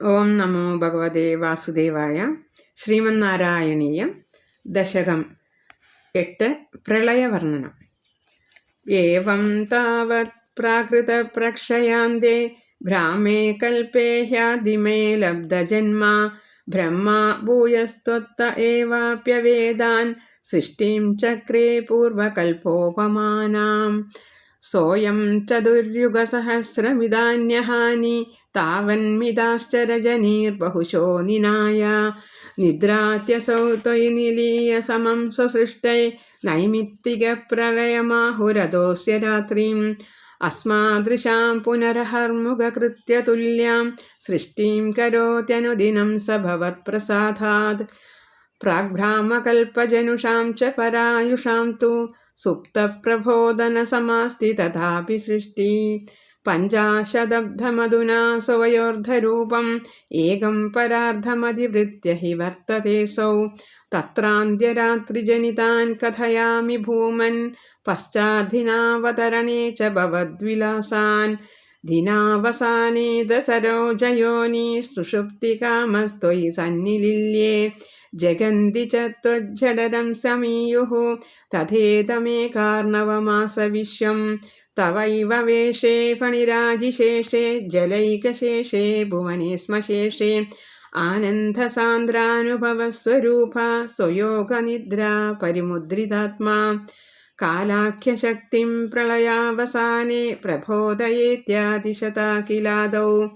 ഓം നമോ ഭഗവതേ വാസുദേവായ ശ്രീമന്നാരായണീയം ദശകം എട്ട് പ്രളയവർണനം. ഏവം താവത് പ്രാകൃതപ്രക്ഷയാന്തേ ഭ്രാമേ കൽപ്പേ ഹ്യാദിമേ ലബ്ധജന്മ ബ്രഹ്മ ഭൂയസ്ത്വത്ത ഏവാപ്യവേദാൻ സൃഷ്ടിം ചക്രേ പൂർവകൽപ്പോപമാനാം. सोऽयं चतुर्युगसहस्रमिदान्यहानि तावन्मिदाश्चरजनीर्बहुशो निनाय निद्रात्यसौ त्वयि निलीय समं स्वसृष्टै नैमित्तिकप्रलयमाहुरदोऽस्य रात्रिम् अस्मादृशां पुनरहर्मुखकृत्य तुल्यां सृष्टिं करोत्यनुदिनं स भवत्प्रसादात् प्राग्भ्रामकल्पजनुषां च परायुषां तु सुप्तप्रबोधनसमास्ति तथापि सृष्टि। पञ्चाशदब्धमधुना स्वयोर्धरूपम् एकं परार्धमधिवृत्य हि वर्ततेऽसौ तत्रान्त्यरात्रिजनितान् कथयामि भूमन्, पश्चाद्धिनावतरणे च भवद्विलासान्। दिनावसाने दसरोजयोनि सुषुप्तिकामस्त्वयि सन्निलिल्ये जगन्ति च त्वज्जडरं समीयुः तथेतमेकार्णवमासविश्वं तवैव वेशे फणिराजिशेषे जलैकशेषे भुवने स्मशेषे आनन्दसान्द्रानुभवस्वरूपा स्वयोगनिद्रा परिमुद्रितात्मा कालाख्यशक्तिं प्रलयावसाने प्रबोधयेत्यादिशता किलादौ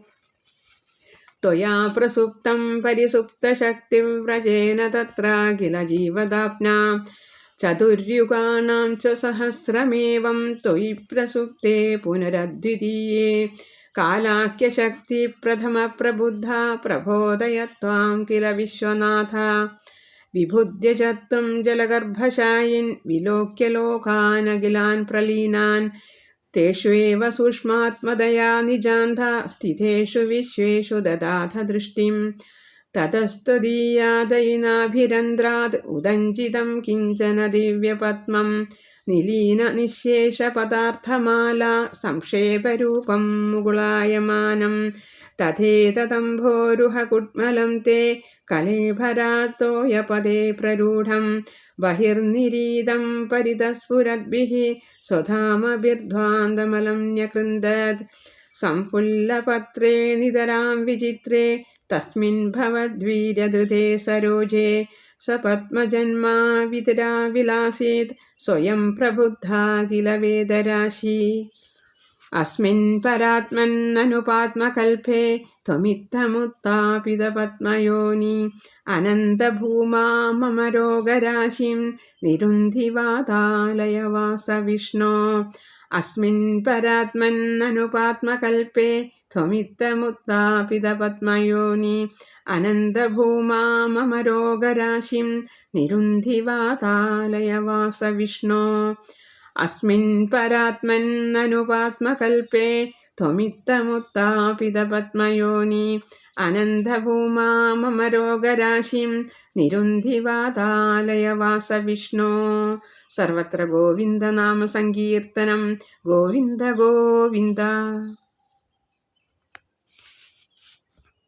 त्वया प्रसुप्तं परिसुप्तशक्तिव्रजेन तत्र किल जीवदाप्ना। चतुर्युगानां च सहस्रमेवं त्वयि प्रसुप्ते पुनरद्वितीये। कालाख्यशक्तिप्रथमप्रबुद्धा प्रबोधय त्वां किल विश्वनाथ। വിഭുദ്യചത്തും ജലഗർഭശായിൻ വിലോക്യലോകാനഖിലാൻ പ്രലീനാൻ. തേഷ്വേവ സൂക്ഷ്മാത്മതയാ നിജാന്ധ സ്ഥിതേഷു വിശ്വേഷു ദദാഥ ദൃഷ്ടിം. തതസ്തുദീയാദയിനാഭിരന്ധ്രാത് ഉദഞ്ചിതം കിഞ്ചന ദിവ്യപത്മം. നിലീന നിശേഷപദാർത്ഥമാല സംക്ഷേപരൂപം മുകുളായമാനം. तथेतदम्भोरुहकुट्मलं ते कलेभरातोयपदे प्ररूढं बहिर्निरीदं परितस्फुरद्भिः स्वधामभिर्ध्वान्दमलं न्यकृन्दत् सम्फुल्लपत्रे नितरां विचित्रे तस्मिन् भवद्वीर्यधृते सरोजे स पद्मजन्मा वितरा विलासीत् स्वयं प्रबुद्धा किल वेदराशि। അസ്മിൻ പരാത്മന്നനുപാത്മകൽഭേ ത്വമിത്തമുത്താപിതപത്മയോനി അനന്തഭൂമാ മമ രോഗരാശിം നിരുന്ധിവാതാലയ വാസവിഷ്ണോ അസ്മിൻ പരാത്മന്നനുപാത്മകൽപേ ത്വമിത്തമുത്താപിതപത്മയോനി അനന്തഭൂമാ മമ രോഗരാശിം നിരുന്ധിവാതാലയ വാസവിഷ്ണോ अस्मिन् परात्मन्ननुपात्मकल्पे त्वमित्थमुत्थापितपद्मयोनि अनन्तभूमा मम रोगराशिं निरुन्धिवातालयवास विष्णो सर्वत्र गोविन्दनामसङ्कीर्तनं गोविन्द गोविन्द